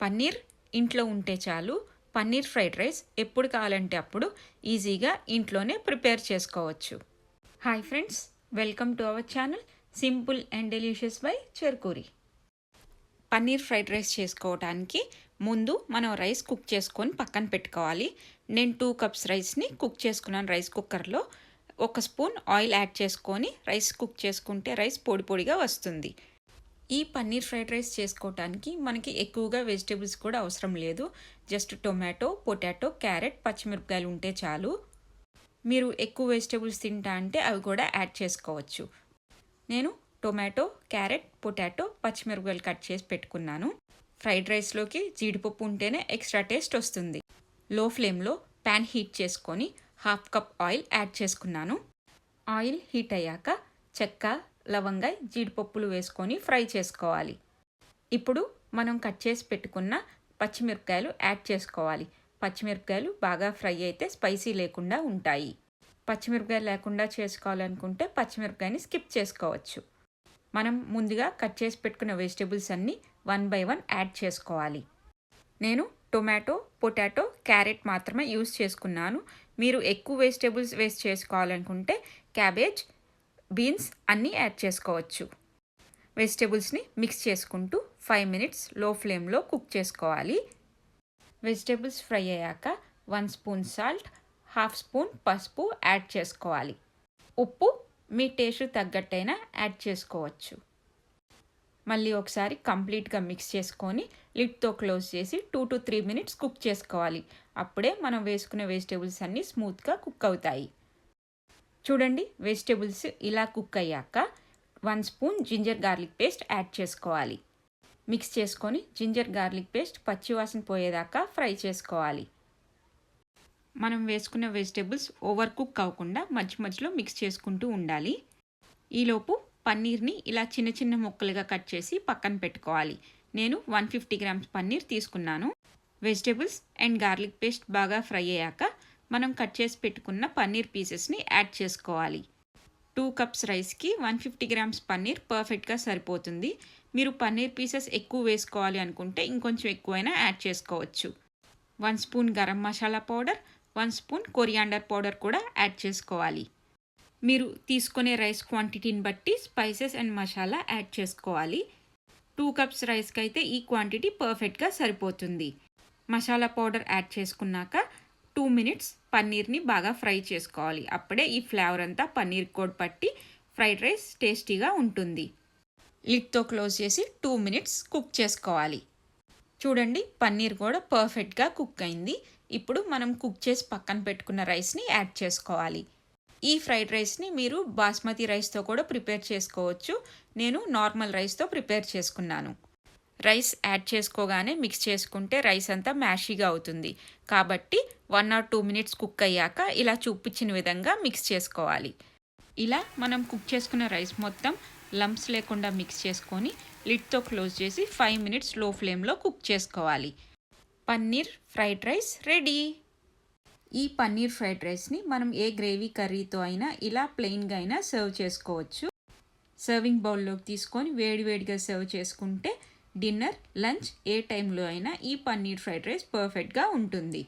పన్నీర్ ఇంట్లో ఉంటే చాలు. పన్నీర్ ఫ్రైడ్ రైస్ ఎప్పుడు కావాలంటే అప్పుడు ఈజీగా ఇంట్లోనే ప్రిపేర్ చేసుకోవచ్చు. Hi friends welcome to our channel simple and delicious by Cherkuri. Paneer fried rice చేసుకోవడానికి ముందు మనం రైస్ కుక్ చేసుకొని పక్కన పెట్టుకోవాలి. నేను టూ కప్స్ రైస్ని కుక్ చేసుకున్నాను రైస్ కుక్కర్లో. ఒక స్పూన్ ఆయిల్ యాడ్ చేసుకొని రైస్ కుక్ చేసుకుంటే రైస్ పొడి పొడిగా వస్తుంది. ఈ పన్నీర్ ఫ్రైడ్ రైస్ చేసుకోవటానికి మనకి ఎక్కువగా వెజిటేబుల్స్ కూడా అవసరం లేదు. జస్ట్ టొమాటో పొటాటో క్యారెట్ పచ్చిమిరపకాయలు ఉంటే చాలు. మీరు ఎక్కువ వెజిటేబుల్స్ తింటా అంటే అవి కూడా యాడ్ చేసుకోవచ్చు. నేను టొమాటో క్యారెట్ పొటాటో పచ్చిమిరపకాయలు కట్ చేసి పెట్టుకున్నాను. ఫ్రైడ్ రైస్లోకి జీడిపప్పు ఉంటేనే ఎక్స్ట్రా టేస్ట్ వస్తుంది. లో ఫ్లేమ్లో ప్యాన్ హీట్ చేసుకొని హాఫ్ కప్ ఆయిల్ యాడ్ చేసుకున్నాను. ఆయిల్ హీట్ అయ్యాక చెక్క లవంగాయ జీడిపప్పులు వేసుకొని ఫ్రై చేసుకోవాలి. ఇప్పుడు మనం కట్ చేసి పెట్టుకున్న పచ్చిమిరపకాయలు యాడ్ చేసుకోవాలి. పచ్చిమిరపకాయలు బాగా ఫ్రై అయితే స్పైసీ లేకుండా ఉంటాయి. పచ్చిమిరపకాయలు లేకుండా చేసుకోవాలనుకుంటే పచ్చిమిరపకాయని స్కిప్ చేసుకోవచ్చు. మనం ముందుగా కట్ చేసి పెట్టుకున్న వెజిటేబుల్స్ అన్నీ వన్ బై వన్ యాడ్ చేసుకోవాలి. నేను టొమాటో పొటాటో క్యారెట్ మాత్రమే యూస్ చేసుకున్నాను. మీరు ఎక్కువ వెజిటేబుల్స్ వేస్ట్ చేసుకోవాలనుకుంటే క్యాబేజ్ బీన్స్ అన్నీ యాడ్ చేసుకోవచ్చు. వెజిటేబుల్స్ని మిక్స్ చేసుకుంటూ ఫైవ్ మినిట్స్లో ఫ్లేమ్లో కుక్ చేసుకోవాలి. వెజిటేబుల్స్ ఫ్రై అయ్యాక one spoon salt half spoon పసుపు యాడ్ చేసుకోవాలి. ఉప్పు మీ టేస్ట్ తగ్గట్టయినా యాడ్ చేసుకోవచ్చు. మళ్ళీ ఒకసారి కంప్లీట్గా మిక్స్ చేసుకొని లిడ్తో క్లోజ్ చేసి two to three minutes cook చేసుకోవాలి. అప్పుడే మనం వేసుకునే వెజిటేబుల్స్ అన్నీ స్మూత్గా కుక్ అవుతాయి. చూడండి వెజిటేబుల్స్ ఇలా కుక్ అయ్యాక one spoon ginger garlic paste add చేసుకోవాలి. మిక్స్ చేసుకొని జింజర్ గార్లిక్ పేస్ట్ పచ్చివాసన పోయేదాకా ఫ్రై చేసుకోవాలి. మనం వేసుకున్న వెజిటేబుల్స్ ఓవర్ కుక్ అవ్వకుండా మధ్య మధ్యలో మిక్స్ చేసుకుంటూ ఉండాలి. ఈలోపు పన్నీర్ని ఇలా చిన్న చిన్న ముక్కలుగా కట్ చేసి పక్కన పెట్టుకోవాలి. నేను వన్ ఫిఫ్టీ గ్రామ్స్ పన్నీర్ తీసుకున్నాను. వెజిటేబుల్స్ అండ్ గార్లిక్ పేస్ట్ బాగా ఫ్రై అయ్యాక మనం కట్ చేసి పెట్టుకున్న పన్నీర్ పీసెస్ని యాడ్ చేసుకోవాలి. టూ కప్స్ రైస్కి వన్ ఫిఫ్టీ గ్రామ్స్ పన్నీర్ పర్ఫెక్ట్గా సరిపోతుంది. మీరు పన్నీర్ పీసెస్ ఎక్కువ వేసుకోవాలి అనుకుంటే ఇంకొంచెం ఎక్కువైనా యాడ్ చేసుకోవచ్చు. One spoon garam masala powder one spoon coriander powder కూడా యాడ్ చేసుకోవాలి. మీరు తీసుకునే రైస్ క్వాంటిటీని బట్టి స్పైసెస్ అండ్ మసాలా యాడ్ చేసుకోవాలి. టూ కప్స్ రైస్కి అయితే ఈ క్వాంటిటీ పర్ఫెక్ట్గా సరిపోతుంది. మసాలా పౌడర్ యాడ్ చేసుకున్నాక టూ మినిట్స్ పన్నీర్ని బాగా ఫ్రై చేసుకోవాలి. అప్పుడే ఈ ఫ్లేవర్ అంతా పన్నీర్ కోడ్ పట్టి ఫ్రైడ్ రైస్ టేస్టీగా ఉంటుంది. లిడ్తో క్లోజ్ చేసి టూ మినిట్స్ కుక్ చేసుకోవాలి. చూడండి పన్నీర్ కూడా పర్ఫెక్ట్గా కుక్ అయింది. ఇప్పుడు మనం కుక్ చేసి పక్కన పెట్టుకున్న రైస్ని యాడ్ చేసుకోవాలి. ఈ ఫ్రైడ్ రైస్ని మీరు బాస్మతి రైస్తో కూడా ప్రిపేర్ చేసుకోవచ్చు. నేను నార్మల్ రైస్తో ప్రిపేర్ చేసుకున్నాను. రైస్ యాడ్ చేసుకోగానే మిక్స్ చేసుకుంటే రైస్ అంతా మ్యాషీగా అవుతుంది. కాబట్టి one or two minutes cook అయ్యాక ఇలా చూపించిన విధంగా మిక్స్ చేసుకోవాలి. ఇలా మనం కుక్ చేసుకున్న రైస్ మొత్తం లంప్స్ లేకుండా మిక్స్ చేసుకొని లిడ్తో క్లోజ్ చేసి ఫైవ్ మినిట్స్లో ఫ్లేమ్లో కుక్ చేసుకోవాలి. Paneer fried rice ready! ఈ పన్నీర్ ఫ్రైడ్ రైస్ని మనం ఏ గ్రేవీ కర్రీతో అయినా ఇలా ప్లెయిన్గా అయినా సర్వ్ చేసుకోవచ్చు. సర్వింగ్ బౌల్లోకి తీసుకొని వేడివేడిగా సర్వ్ చేసుకుంటే డిన్నర్ లంచ్ ఏ టైంలో అయినా ఈ పన్నీర్ ఫ్రైడ్ రైస్ పర్ఫెక్ట్గా ఉంటుంది.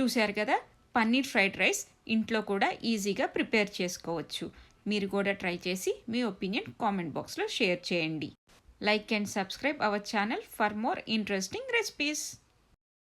చూశారు కదా? పన్నీర్ ఫ్రైడ్ రైస్ ఇంట్లో కూడా ఈజీగా ప్రిపేర్ చేసుకోవచ్చు. మీరు కూడా ట్రై చేసి మీ ఒపీనియన్ కామెంట్ బాక్స్లో షేర్ చేయండి. Like and subscribe our channel for more interesting recipes.